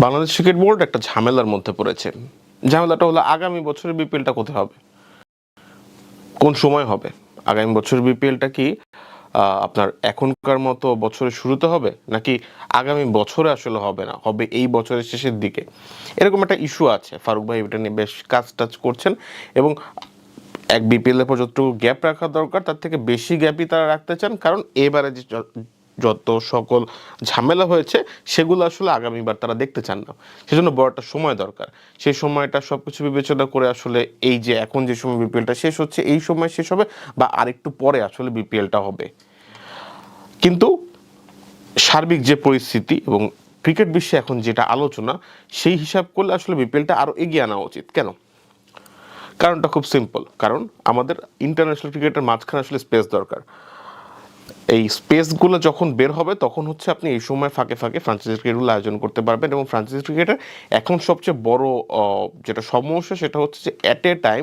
Bangladesh cricket board একটা ঝামেলার মধ্যে পড়েছে। ঝামেলাটা হলো আগামী বছরের বিপিএলটা কোথায় হবে? কোন সময় হবে? আগামী বছরের বিপিএলটা কি আপনার এখনকার মতো বছরের শুরুতে হবে, নাকি আগামী বছরে আসলে হবে না? হবে এই বছরের শেষের দিকে। এরকম একটা ইস্যু আছে। ফারুক ভাই এটা নিয়ে বেশ কাজ টাজ করছেন এবং এক বিপিএল এর পর যতটুকু গ্যাপ রাখা দরকার, তার থেকে বেশি গ্যাপই তারা রাখতে চান, কারণ এবারে য- যত সকল ঝামেলা হয়েছে, সেগুলো আসলে আগামীবার তারা দেখতে চান না। সেজন্য বড় একটা সময় দরকার। সেই সময়টা সব কিছু বিবেচনা করে আসলে এই যে এখন যে সময় বিপিএলটা শেষ হচ্ছে, এই সময় শেষ হবে বা আরেকটু পরে আসলে বিপিএলটা হবে। কিন্তু সার্বিক যে পরিস্থিতি এবং ক্রিকেট বিশ্বে এখন যেটা আলোচনা, সেই হিসাব করলে আসলে বিপিএলটা আরও এগিয়ে আনা উচিত। কেন? কারণটা খুব সিম্পল কারণ আমাদের ইন্টারন্যাশনাল ক্রিকেটের মাঝখানে আসলে স্পেস দরকার। এই স্পেসগুলো যখন বের হবে, তখন হচ্ছে আপনি এই সময় ফাঁকে ফাঁকে ফ্রান্সাইজি ক্রিকেটগুলো আয়োজন করতে পারবেন এবং ফ্রান্সাইজি ক্রিকেটের এখন সবচেয়ে বড় যেটা সমস্যা সেটা হচ্ছে যে অ্যাট এ টাইম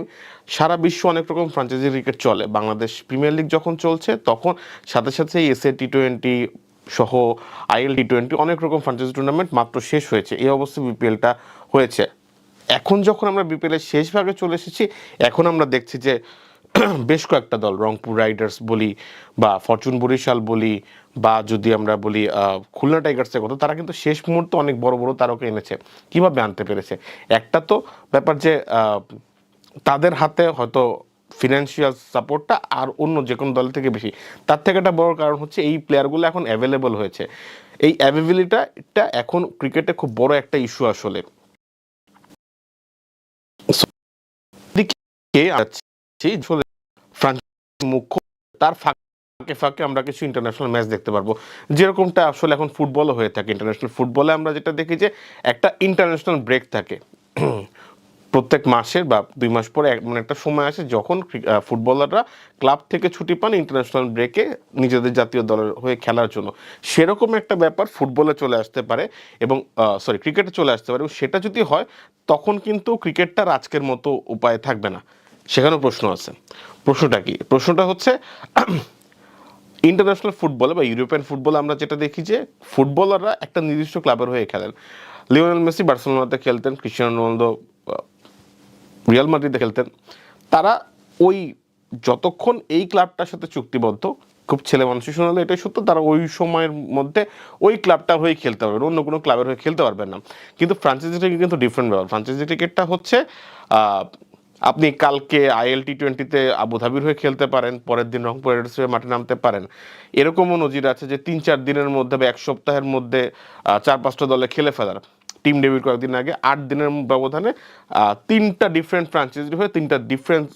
সারা বিশ্ব অনেক রকম ফ্রান্চাইজি ক্রিকেট চলে। বাংলাদেশ প্রিমিয়ার লিগ যখন চলছে, তখন সাথে সাথে এই এসএ টি টোয়েন্টি সহ আইএল টি টোয়েন্টি অনেক রকম ফ্রান্চাইজি টুর্নামেন্ট মাত্র শেষ হয়েছে। এই অবস্থায় বিপিএলটা হয়েছে। এখন যখন আমরা বিপিএলের শেষ ভাগে চলে এসেছি, এখন আমরা দেখছি যে বেশ কয়েকটা দল, রংপুর রাইডার্স বলি বা ফরচুন বরিশাল বলি বা যদি আমরা বলি খুলনা টাইগার্সের কথা, তারা কিন্তু শেষ মুহূর্তে অনেক বড় বড় তারকা এনেছে। কীভাবে আনতে পেরেছে? একটা তো ব্যাপার যে তাদের হাতে হয়তো ফিনান্সিয়াল সাপোর্টটা আর অন্য যে কোনো দল থেকে বেশি। তার থেকে একটা বড় কারণ হচ্ছে এই প্লেয়ারগুলো এখন অ্যাভেলেবল হয়েছে। এই অ্যাভেবিলিটিটা এখন ক্রিকেটে খুব বড় একটা ইস্যু আসলে। কে আছে আসলে মুখ্য তার ফাঁকে ফাঁকে আমরা কিছু ইন্টারন্যাশনাল ম্যাচ দেখতে পারব। যেরকমটা আসলে এখন ফুটবলও হয়ে থাকে। ইন্টারন্যাশনাল ফুটবলে আমরা যেটা দেখি যে, একটা ইন্টারন্যাশনাল ব্রেক থাকে। প্রত্যেক মাসের বা দুই মাস পরে মানে একটা সময় আসে যখন ফুটবলাররা ক্লাব থেকে ছুটি পান ইন্টারন্যাশনাল ব্রেকে নিজেদের জাতীয় দলের হয়ে খেলার জন্য। সেরকম একটা ব্যাপার ফুটবলে চলে আসতে পারে এবং সরি ক্রিকেটে চলে আসতে পারে এবং সেটা যদি হয়, তখন কিন্তু ক্রিকেটটার আজকের মতো উপায় থাকবে না। সেখানেও প্রশ্ন আছে। প্রশ্নটা কি? প্রশ্নটা হচ্ছে ইন্টারন্যাশনাল ফুটবলে বা ইউরোপিয়ান ফুটবলে আমরা যেটা দেখি যে ফুটবলাররা একটা নির্দিষ্ট ক্লাবের হয়ে খেলেন। লিওনেল মেসি বার্সেলোনাতে খেলতেন ক্রিস্টিয়ানো রোনালদো রিয়াল মাদ্রিদে খেলতেন। তারা ওই যতক্ষণ এই ক্লাবটার সাথে চুক্তিবদ্ধ, খুব ছেলে মানুষই শোনালে এটাই সত্য, তারা ওই সময়ের মধ্যে ওই ক্লাবটার হয়ে খেলতে পারবেন অন্য কোনো ক্লাবের হয়ে খেলতে পারবেন না। কিন্তু ফ্রান্সাইজি ক্রিকেট কিন্তু ডিফারেন্ট ব্যাপার। ফ্রান্সাইজি ক্রিকেটটা হচ্ছে আপনি কালকে আইএল টি টোয়েন্টিতে আবুধাবির হয়ে খেলতে পারেন, পরের দিন রংপুর রাইডার্স হয়ে মাঠে নামতে পারেন। এরকমও নজির আছে যে তিন চার দিনের মধ্যে বা এক সপ্তাহের মধ্যে চার পাঁচটা দলে খেলে ফেলার। টিম ডেবিট কয়েকদিন আগে, আট দিনের ব্যবধানে তিনটা ডিফারেন্ট ফ্রাঞ্চাইজি হয়ে তিনটা ডিফারেন্ট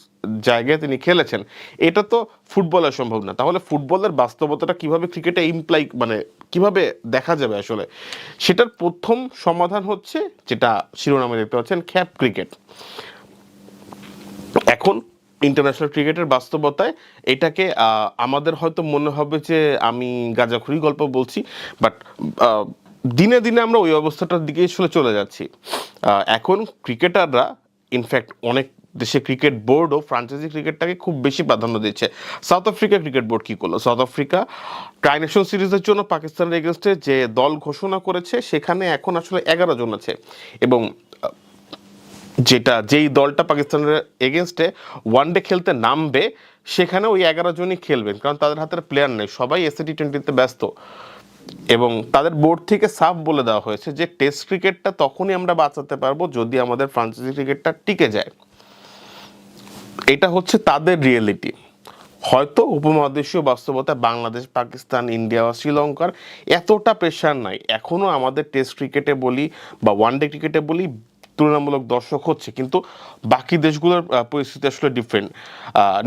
জায়গায় তিনি খেলেছেন। এটা তো ফুটবলে সম্ভব না। তাহলে ফুটবলের বাস্তবতাটা কীভাবে ক্রিকেটে ইমপ্লাই মানে কীভাবে দেখা যাবে আসলে? সেটার প্রথম সমাধান হচ্ছে, যেটা শিরোনামে দেখতে পাচ্ছেন, খ্যাপ ক্রিকেট এখন ইন্টারন্যাশনাল ক্রিকেটের বাস্তবতায় এটাকে আমাদের হয়তো মনে হবে যে আমি গাঁজাখুরি গল্প বলছি বাট দিনে দিনে আমরা ওই অবস্থাটার দিকে আসলে চলে যাচ্ছি। এখন ক্রিকেটাররা ইনফ্যাক্ট অনেক দেশে ক্রিকেট বোর্ডও ফ্রান্চাইজি ক্রিকেটটাকে খুব বেশি প্রাধান্য দিচ্ছে। সাউথ আফ্রিকা ক্রিকেট বোর্ড কি করল? সাউথ আফ্রিকা ট্রাইনেশন সিরিজের জন্য পাকিস্তানের এগেনস্টে যে দল ঘোষণা করেছে, সেখানে এখন আসলে এগারো জন আছে। এবং যেটা যেই দলটা পাকিস্তানের এগেনস্টে ওয়ান ডে খেলতে নামবে, সেখানে ওই এগারো জনই খেলবেন, কারণ তাদের হাতের প্লেয়ার নেই। সবাই এসএ টি টোয়েন্টিতে ব্যস্ত। এবং তাদের বোর্ড থেকে সাফ বলে দেওয়া হয়েছে যে টেস্ট ক্রিকেটটা তখনই আমরা বাঁচাতে পারব যদি আমাদের ফ্রান্সাইজি ক্রিকেটটা টিকে যায়। এটা হচ্ছে তাদের রিয়েলিটি হয়তো উপমহাদেশীয় বাস্তবতা, বাংলাদেশ, পাকিস্তান, ইন্ডিয়া বা শ্রীলঙ্কার এতটা প্রেশার নাই। এখনও আমাদের টেস্ট ক্রিকেটে বলি বা ওয়ান ডে ক্রিকেটে বলি তুলনামূলক দর্শক হচ্ছে, কিন্তু বাকি দেশগুলোর পরিস্থিতি আসলে ডিফারেন্ট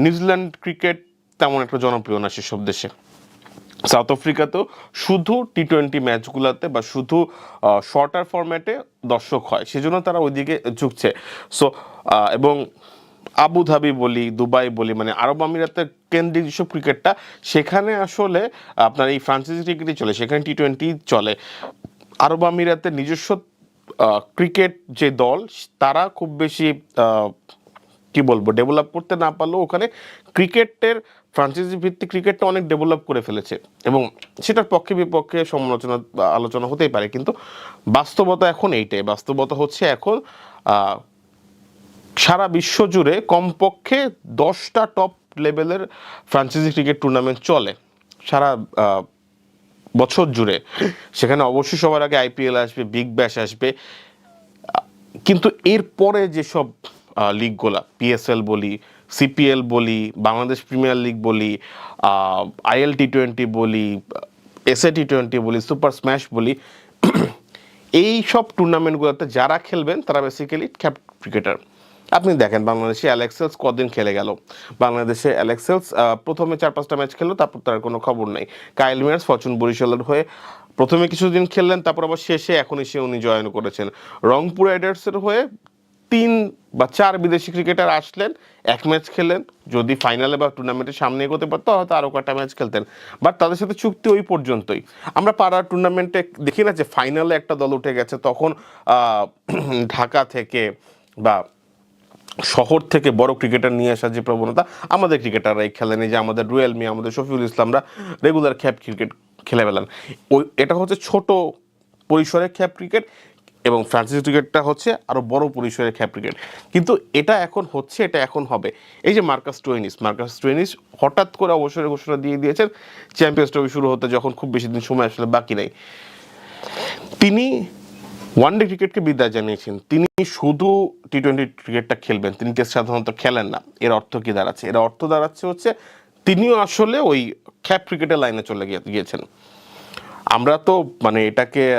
নিউজিল্যান্ড ক্রিকেট তেমন একটা জনপ্রিয় না সেসব দেশে। সাউথ আফ্রিকাতেও শুধু টি টোয়েন্টি ম্যাচগুলোতে বা শুধু শর্টার ফরম্যাটে দর্শক হয়, সেজন্য তারা ওইদিকে ঝুঁকছে। সো এবং আবুধাবি বলি দুবাই বলি মানে আরব আমিরাতের কেন্দ্রিক যেসব ক্রিকেটটা সেখানে আসলে, আপনার এই ফ্রান্সাইজি ক্রিকেটই চলে, সেখানে টি টোয়েন্টি চলে। আরব আমিরাতের নিজস্ব ক্রিকেট যে দল, তারা খুব বেশি কি বলব ডেভেলপ করতে না পারলেও ওখানে ক্রিকেটের ফ্রাঞ্চাইজি ভিত্তিক ক্রিকেটটা অনেক ডেভেলপ করে ফেলেছে। এবং সেটার পক্ষে বিপক্ষে সমালোচনা, আলোচনা হতেই পারে, কিন্তু বাস্তবতা এখন এইটাই। বাস্তবতা হচ্ছে এখন সারা বিশ্ব জুড়ে কমপক্ষে দশটা টপ লেভেলের ফ্রাঞ্চাইজি ক্রিকেট টুর্নামেন্ট চলে। সারা বছর জুড়ে। সেখানে অবশ্যই সবার আগে আইপিএল আসবে বিগ ব্যাশ আসবে। কিন্তু এরপরে যেসব আহ, লিগগুলা পিএসএল বলি সিপিএল বলি বাংলাদেশ প্রিমিয়ার লিগ বলি আইএল টি টোয়েন্টি বলি এসএ টি টোয়েন্টি বলি সুপার স্ম্যাশ বলি এই সব টুর্নামেন্টগুলোতে যারা খেলবেন তারা বেসিক্যালি ক্যাপ ক্রিকেটার আপনি দেখেন বাংলাদেশে অ্যালেক্সেলস কদিন খেলে গেল? বাংলাদেশে অ্যালেক্সেলস প্রথমে চার পাঁচটা ম্যাচ খেললো, তারপর তার কোনো খবর নেই। কাইল মিয়ার্স ফরচুন বরিশালের হয়ে প্রথমে কিছুদিন খেললেন, তারপর আবার শেষে এখন এসে উনি জয়েন করেছেন। রংপুর রাইডার্সের হয়ে তিন বা চার বিদেশি ক্রিকেটার আসলেন, এক ম্যাচ খেলেন যদি ফাইনালে বা টুর্নামেন্টের সামনে এগোতে পারতো, হয়তো আরও কটা ম্যাচ খেলতেন। বাট তাদের সাথে চুক্তি ওই পর্যন্তই। আমরা পাড়ার টুর্নামেন্টে দেখি না যে ফাইনালে একটা দল উঠে গেছে, তখন ঢাকা থেকে বা শহর থেকে বড় ক্রিকেটার নিয়ে আসার যে প্রবণতা, আমাদের ক্রিকেটাররাই খেলেন যে আমাদের রুয়েল মি আমাদের শফিউল ইসলামরা রেগুলার খ্যাপ ক্রিকেট খেলে ফেলেন। ওই এটা হচ্ছে ছোট পরিসরে খ্যাপ ক্রিকেট এবং ফ্রান্সিস ক্রিকেটটা হচ্ছে আরও বড় পরিসরে খ্যাপ ক্রিকেট কিন্তু এটা এখন হচ্ছে, এটা এখন হবে। এই যে মার্কাস টোয়েনিস মার্কাস টোয়েনিস হঠাৎ করে অবসরের ঘোষণা দিয়ে দিয়েছেন, চ্যাম্পিয়ন্স ট্রফি শুরু হতে যখন খুব বেশি দিন সময় আসলে বাকি নেই। তিনি ওয়ানডে ক্রিকেটকে বিদায় জানিয়েছেন। তিনি শুধু টি টোয়েন্টি ক্রিকেটটা খেলবেন, তিনি টেস্ট সাধারণত খেলেন না। এর অর্থ কি দাঁড়াচ্ছে? এর অর্থ দাঁড়াচ্ছে হচ্ছে, তিনিও আসলে ওই খ্যাপ ক্রিকেটের লাইনে চলে গিয়ে- গিয়েছেন। আমরা তো মানে এটাকে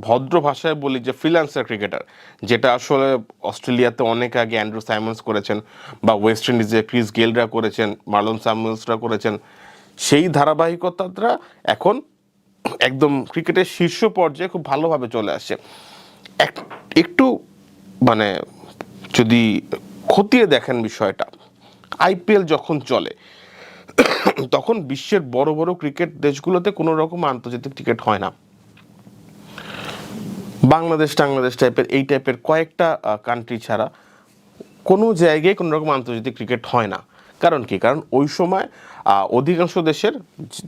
ভদ্র ভাষায় বলি যে ফ্রিল্যান্সার ক্রিকেটার যেটা আসলে অস্ট্রেলিয়াতে অনেক আগে অ্যান্ড্রু সাইমন্স করেছেন বা ওয়েস্ট ইন্ডিজে ক্রিস গেলরা করেছেন মার্লন সামুয়েলসরা করেছেন। সেই ধারাবাহিকতাটা এখন একদম ক্রিকেটের শীর্ষ পর্যায়ে খুব ভালোভাবে চলে আসে। এক- একটু মানে যদি খতিয়ে দেখেন বিষয়টা, আইপিএল যখন চলে, তখন বিশ্বের বড় বড় ক্রিকেট দেশগুলোতে কোনো রকম আন্তর্জাতিক ক্রিকেট হয় না। বাংলাদেশ, টাংলাদেশ টাইপের এই টাইপের কয়েকটা কান্ট্রি ছাড়া কোনো জায়গায় কোনো রকম আন্তর্জাতিক ক্রিকেট হয় না। কারণ কি? কারণ ওই সময় অধিকাংশ দেশের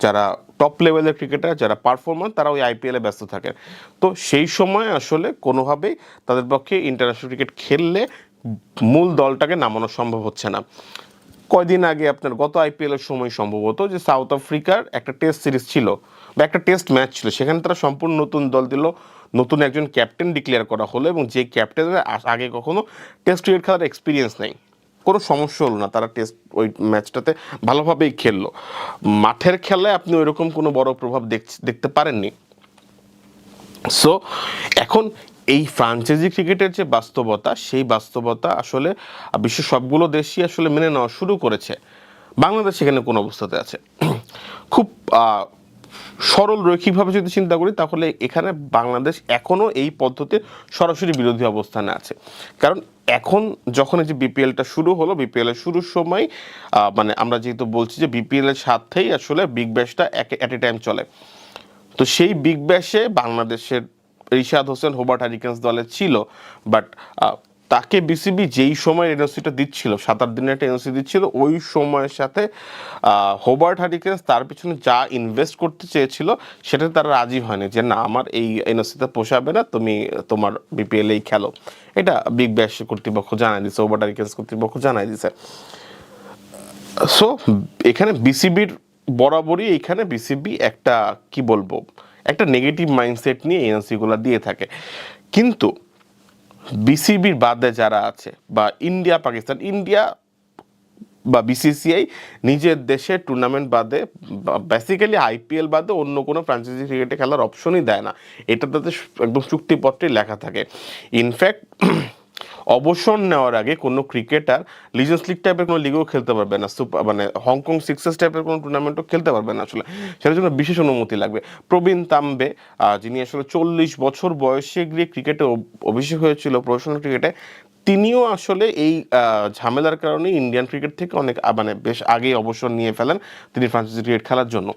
যারা টপ লেভেলের ক্রিকেটার যারা পারফরমার তারা ওই আইপিএলে ব্যস্ত থাকেন। তো সেই সময় আসলে কোনোভাবেই তাদের পক্ষে ইন্টারন্যাশনাল ক্রিকেট খেললে মূল দলটাকে নামানো সম্ভব হচ্ছে না। কয়দিন আগে আপনার গত আইপিএল এর সময় সম্ভবত যে সাউথ আফ্রিকার একটা টেস্ট সিরিজ ছিল, বা একটা টেস্ট ম্যাচ ছিল। সেখানে তারা সম্পূর্ণ নতুন দল দিল, নতুন একজন ক্যাপ্টেন ডিক্লেয়ার করা হলো, এবং যে ক্যাপ্টেনের আগে কখনো টেস্ট ক্রিকেট খেলার এক্সপিরিয়েন্স নেই। কোনো সমস্যা হলো না। তারা টেস্ট ওই ম্যাচটাতে ভালোভাবেই খেললো। মাঠের খেলায় আপনি ওইরকম কোনো বড় প্রভাব দেখ- দেখতে পারেননি। সো এখন এই ফ্রাঞ্চাইজি ক্রিকেটের যে বাস্তবতা, সেই বাস্তবতা আসলে বিশ্বের সবগুলো দেশই আসলে মেনে নেওয়া শুরু করেছে। বাংলাদেশ সেখানে কোন অবস্থাতে আছে। খুব সরল রৈখিকভাবে যদি চিন্তা করি, তাহলে এখানে বাংলাদেশ এখনও এই পদ্ধতির সরাসরি বিরোধী অবস্থানে আছে। কারণ এখন যখন এই যে বিপিএলটা শুরু হলো, বিপিএলের শুরুর সময় মানে আমরা যেহেতু বলছি যে বিপিএল এর সাথেই আসলে বিগ ব্যাশটা অ্যাট এ টাইম চলে। তো সেই বিগ ব্যাশে বাংলাদেশের রিশাদ হোসেন হোবার্ট হারিকেন্স দলে ছিল বাট তাকে বিসিবি যেই সময় এনওসিটা দিচ্ছিল, সাত আট দিনের একটা এনওসি দিচ্ছিল, ওই সময়ের সাথে হোবার্ট হারিকেন্স তার পিছনে যা ইনভেস্ট করতে চেয়েছিল সেটা তারা রাজি হয়নি যে না, আমার এই এনওসিতে পোষাবে না, তুমি তোমার বিপিএল এই খেলো। এটা বিগ ব্যাশ কর্তৃপক্ষ জানাই দিছে হোবার্ট হারিকেন্স কর্তৃপক্ষ জানাই দিছে। সো এখানে বিসিবির বরাবরই এখানে বিসিবি একটা, কি বলব, একটা নেগেটিভ মাইন্ডসেট নিয়ে এনসিগুলো দিয়ে থাকে। কিন্তু বিসিবির বাদে যারা আছে বা ইন্ডিয়া, পাকিস্তান, ইন্ডিয়া বা বিসিসিআই নিজের দেশে টুর্নামেন্ট বাদে বেসিক্যালি আইপিএল বাদে অন্য কোনো ফ্রাঞ্চাইজি ক্রিকেটে খেলার অপশনই দেয় না। এটা তাদের একদম চুক্তিপত্রে লেখা থাকে। ইনফ্যাক্ট অবসর নেওয়ার আগে কোনো ক্রিকেটার লিজেন্স লিগ টাইপের কোনো লিগও খেলতে পারবে না সুপার মানে হংকং সিক্সেস টাইপের কোনো টুর্নামেন্টও খেলতে পারবে না আসলে। সেটার জন্য বিশেষ অনুমতি লাগবে। প্রবীণ তাম্বে যিনি আসলে চল্লিশ বছর বয়সে গিয়ে ক্রিকেটে অভিষেক হয়েছিল প্রফেশনাল ক্রিকেটে, তিনিও আসলে এই ঝামেলার কারণে ইন্ডিয়ান ক্রিকেট থেকে অনেক মানে বেশ আগেই অবসর নিয়ে ফেলেন তিনি ফ্রান্সাইজি ক্রিকেট খেলার জন্য।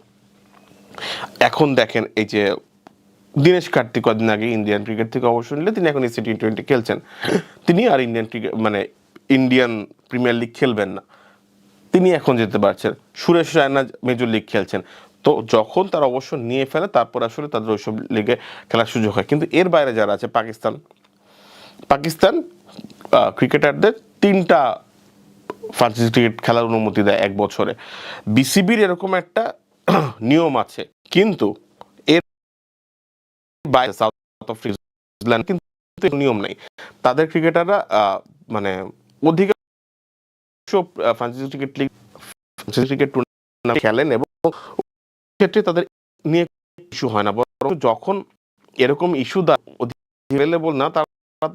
এখন দেখেন এই যে দীনেশ কার্তিক কদিন আগে ইন্ডিয়ান ক্রিকেট থেকে অবসর নিলে তিনি এখন এসি টি টোয়েন্টি খেলছেন। তিনি আর ইন্ডিয়ান ক্রিকেট মানে ইন্ডিয়ান প্রিমিয়ার লিগ খেলবেন না। তিনি এখন যেতে পারছেন। সুরেশ রায়না মেজর লিগ খেলছেন। তো যখন তার অবসর নিয়ে ফেলে, তারপর আসলে তাদের ওইসব লিগে খেলার সুযোগ হয়। কিন্তু এর বাইরে যারা আছে, পাকিস্তান পাকিস্তান ক্রিকেটারদের তিনটা ফ্রান্সিস ক্রিকেট খেলার অনুমতি দেয় এক বছরে। বিসিবির এরকম একটা নিয়ম আছে। কিন্তু সাউথ নিউজিল্যান্ড কিন্তু নিয়ম নেই। তাদের ক্রিকেটাররা মানে অধিকাংশ franchise cricket league franchise cricket tournament খেলেন এবং ক্ষেত্রে তাদের নিয়ে ইস্যু হয় না। বরং যখন এরকম ইস্যু অ্যাভেলেবল না, তারা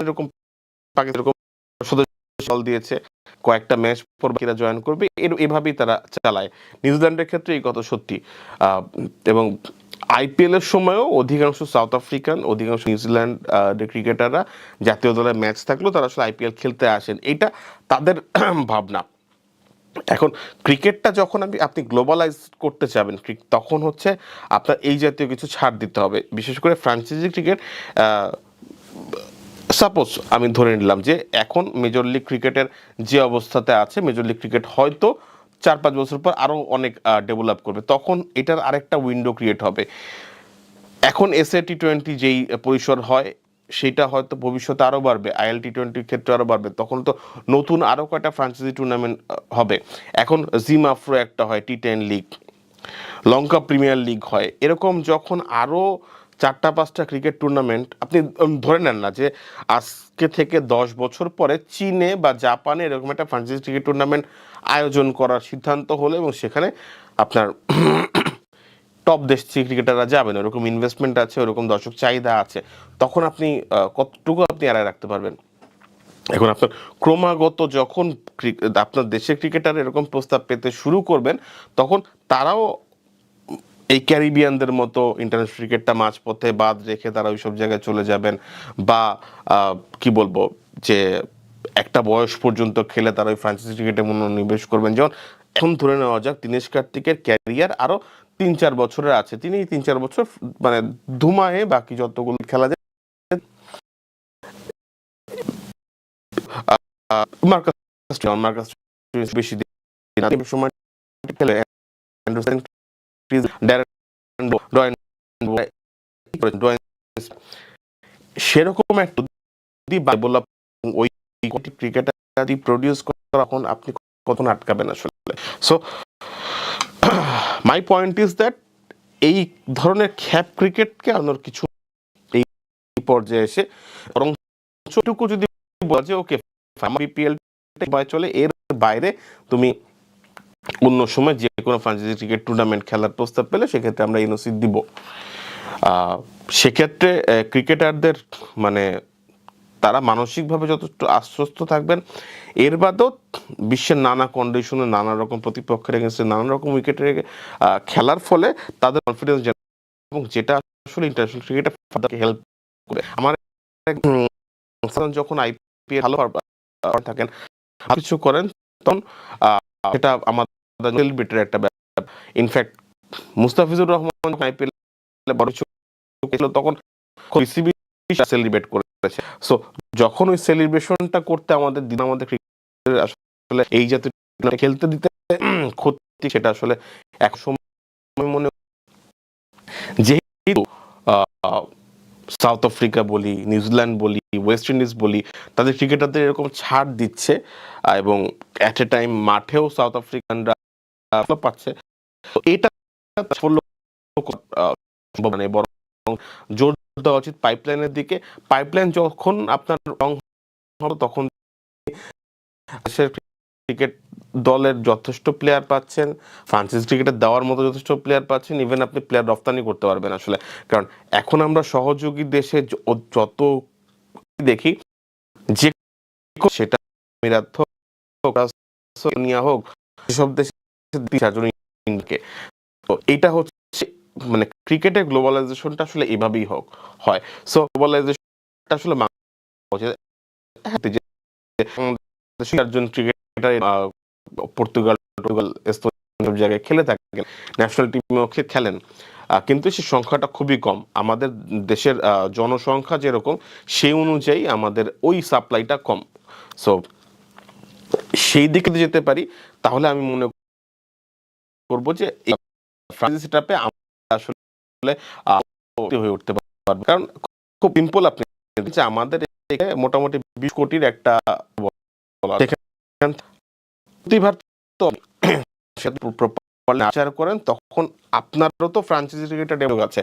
এরকম এরকম সদস্য দিয়েছে, কয়েকটা ম্যাচ পর বাকিরা জয়েন করবে এভাবেই তারা চালায়। নিউজিল্যান্ডের ক্ষেত্রে এই কথা সত্যি। এবং আইপিএল এর সময়ও অধিকাংশ সাউথ আফ্রিকান অধিকাংশ নিউজিল্যান্ড ক্রিকেটাররা জাতীয় দলের ম্যাচ থাকলেও তারা আসলে আইপিএল খেলতে আসেন। এটা তাদের ভাবনা। এখন ক্রিকেটটা যখন আমি আপনি গ্লোবালাইজ করতে চাবেন তখন হচ্ছে আপনার এই জাতীয় কিছু ছাড় দিতে হবে। বিশেষ করে ফ্রান্সাইজি ক্রিকেট সাপোজ আমি ধরে নিলাম যে এখন মেজর লিগ ক্রিকেটের যে অবস্থাতে আছে মেজর লিগ ক্রিকেট হয়তো চার পাঁচ বছর পর আরও অনেক ডেভেলপ করবে। তখন এটার আরেকটা উইন্ডো ক্রিয়েট হবে। এখন এসএ টি টোয়েন্টি যেই পরিসর হয়, সেটা হয়তো ভবিষ্যতে আরও বাড়বে। আইএল টি টোয়েন্টির ক্ষেত্রে আরও বাড়বে। তখন তো নতুন আরও কয়টা ফ্রান্সাইজি টুর্নামেন্ট হবে। এখন জিম আফ্রো একটা হয় T ten league Lanka premier league হয়। এরকম যখন আরও চারটা পাঁচটা ক্রিকেট টুর্নামেন্ট আপনি ধরে নেন না যে আজকে থেকে দশ বছর পরে চীনে বা জাপানে এরকম একটা ফ্রান্সাইজি ক্রিকেট টুর্নামেন্ট আয়োজন করার সিদ্ধান্ত হলো এবং সেখানে আপনার টপ দেশ থেকে ক্রিকেটাররা যাবেন, ওরকম ইনভেস্টমেন্ট আছে, ওরকম দর্শক চাহিদা আছে, তখন আপনি কতটুকু আপনি এড়ায় রাখতে পারবেন? এখন আপনার ক্রমাগত যখন আপনার দেশের ক্রিকেটার এরকম প্রস্তাব পেতে শুরু করবেন, তখন তারাও এই ক্যারিবিয়ানদের মতো ইন্টারন্যাশনাল ক্রিকেটটা মাঝপথে বাদ রেখে তারা ওইসব জায়গায় চলে যাবেন বা কি বলব, যে একটা বয়স পর্যন্ত খেলে তারা ওই ফ্রান্সাইজি ক্রিকেটে মনোনিবেশ করবেন। যেমন এখন ধরে নেওয়া যাক, দীনেশ কার্তিকের ক্যারিয়ার আরও তিন চার বছরের আছে। তিনি তিন চার বছর মানে ধুমায়ে বাকি যতগুলো খেলা যায় মার্কাস বেশি দিন সময় খেলে সেরকম একটা যদি বললাম ক্রিকেটার যদি প্রডিউস তখন আপনি কখন আটকাবেন আসলে? So my point is that এই ধরনের খ্যাপ ক্রিকেটকে আনার কিছু এই পর্যায়ে এসে বরং যদি বলা যে ওকে বিপিএল চলে, এর বাইরে তুমি অন্য সময় যে কোনো ফ্রান্সাইজি ক্রিকেট টুর্নামেন্ট খেলার প্রস্তাব পেলে সেক্ষেত্রে আমরা এনওসি দিব। সেক্ষেত্রে ক্রিকেটারদের মানে তারা মানসিকভাবে যথেষ্ট আশ্বস্ত থাকবেন। এর বাদেও বিশ্বের নানা কন্ডিশনে নানা রকম প্রতিপক্ষের এগেনস্টে নানা রকম উইকেটে খেলার ফলে তাদের কনফিডেন্স এবং যেটা আসলে ইন্টারন্যাশনাল ক্রিকেটে হেল্প করে। আমার যখন আইপিএল ভালো থাকেন কিছু করেন, তখন সেটা আমাদের সেলিব্রেটের একটা ব্যাপার ইনফ্যাক্ট মুস্তাফিজুর রহমান আইপিএল বড় কিছু তখন বিসিবি সেলিব্রেট করেছে। সো যখন ওই সেলিব্রেশনটা করতে আমাদের দিন, আমাদের আসলে এই জাতীয় খেলতে দিতে ক্ষতি, সেটা আসলে এক সময় মনে যেহেতু সাউথ আফ্রিকা বলি নিউজিল্যান্ড বলি ওয়েস্ট ইন্ডিজ বলি, তাদের ক্রিকেটারদের এরকম ছাড় দিচ্ছে এবং অ্যাট এ টাইম মাঠেও সাউথ আফ্রিকানরা পাচ্ছে। এটা আহ, বরং জোর দেওয়া উচিত পাইপলাইনের দিকে। পাইপলাইন যখন আপনার রং হবে তখন ক্রিকেট দলের যথেষ্ট প্লেয়ার পাচ্ছেন ফ্রান্সিস ক্রিকেটের দেওয়ার মতো যথেষ্ট প্লেয়ার পাচ্ছেন ইভেন আপনি প্লেয়ার রপ্তানি করতে পারবেন আসলে। কারণ এখন আমরা সহযোগী দেশে যত দেখি যে সেটা আমিরাত হোক হোক সেসব দেশে চারজন এটা হচ্ছে মানে ক্রিকেটের গ্লোবালাইজেশনটা আসলে এভাবেই হোক, হয়। সো গ্লোবালাইজেশনটা আসলে চারজন ক্রিকেটার পর্তুগাল পর্তুগাল জায়গায় খেলে ন্যাশনাল খেলেন। কিন্তু সে সংখ্যাটা খুবই কম। আমাদের দেশের জনসংখ্যা যেরকম, সেই অনুযায়ী আমাদের ওই সাপ্লাইটা কম। সো সেই দিকে যেতে পারি, তাহলে আমি মনে করব যে সেটআপে আসলে হয়ে উঠতে পারব। কারণ খুব সিম্পল আপনি যে আমাদের মোটামুটি বিশ কোটির একটা প্রতিভার আচার করেন, তখন আপনারও তো ফ্রাঞ্চাইজি ক্রিকেটটা ডেভেলপ আছে।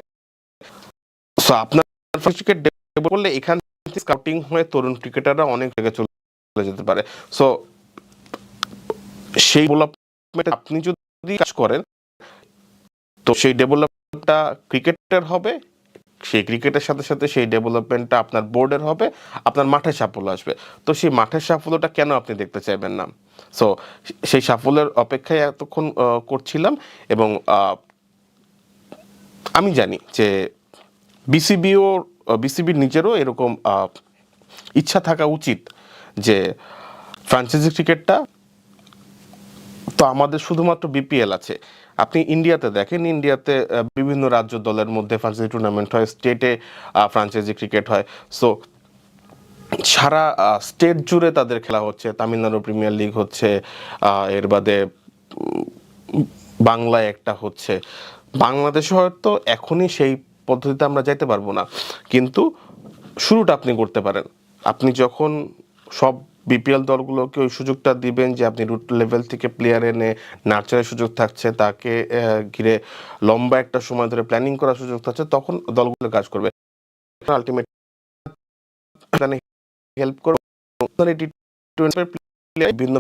আপনার ক্রিকেট ডেভেলপ করলে এখান থেকে স্কাউটিং হয়ে তরুণ ক্রিকেটাররা অনেক জায়গায় চলে যেতে পারে। সো সেই ডেভেলপমেন্ট আপনি যদি কাজ করেন, তো সেই ডেভেলপমেন্টটা ক্রিকেটের হবে, সেই ক্রিকেটের সাথে সাথে সেই ডেভেলপমেন্টটা আপনার বোর্ডের হবে, আপনার মাঠের সাফল্য আসবে। তো সেই মাঠের সাফল্যটা কেন আপনি দেখতে চাইবেন না? সো সেই সাফল্যের অপেক্ষায় এতক্ষণ করছিলাম এবং আমি জানি যে বিসিবিও বিসিবির নিজেরও এরকম ইচ্ছা থাকা উচিত যে, ফ্রাঞ্চাইজি ক্রিকেটটা তো আমাদের শুধুমাত্র বিপিএল আছে। আপনি ইন্ডিয়াতে দেখেন ইন্ডিয়াতে বিভিন্ন রাজ্য দলের মধ্যে ফ্রাঞ্চাইজি টুর্নামেন্ট হয় স্টেটে ফ্রাঞ্চাইজি ক্রিকেট হয়। সো সারা স্টেট জুড়ে তাদের খেলা হচ্ছে। তামিলনাড়ু প্রিমিয়ার লিগ হচ্ছে এর বাদে বাংলায় একটা হচ্ছে। বাংলাদেশে হয়তো এখনই সেই পদ্ধতিতে আমরা যাইতে পারব না। কিন্তু শুরুটা আপনি করতে পারেন। আপনি যখন সব বিপিএল দলগুলোকে ওই সুযোগটা দিবেন যে আপনি রুট লেভেল থেকে প্লেয়ার এনে নার্চারের সুযোগ থাকছে, তাকে ঘিরে লম্বা একটা সময় ধরে প্ল্যানিং করার সুযোগ থাকছে, তখন দলগুলো কাজ করবে। আলটিমেট হেল্প করবে। বিভিন্ন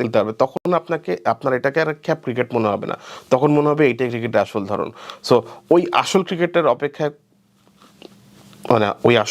খেলতে হবে তখন আপনাকে, আপনার এটাকে আর খ্যাপ ক্রিকেট মনে হবে না। তখন মনে হবে এইটাই ক্রিকেটের আসল ধরন। সো ওই আসল ক্রিকেটের অপেক্ষায় মানে ওই আসল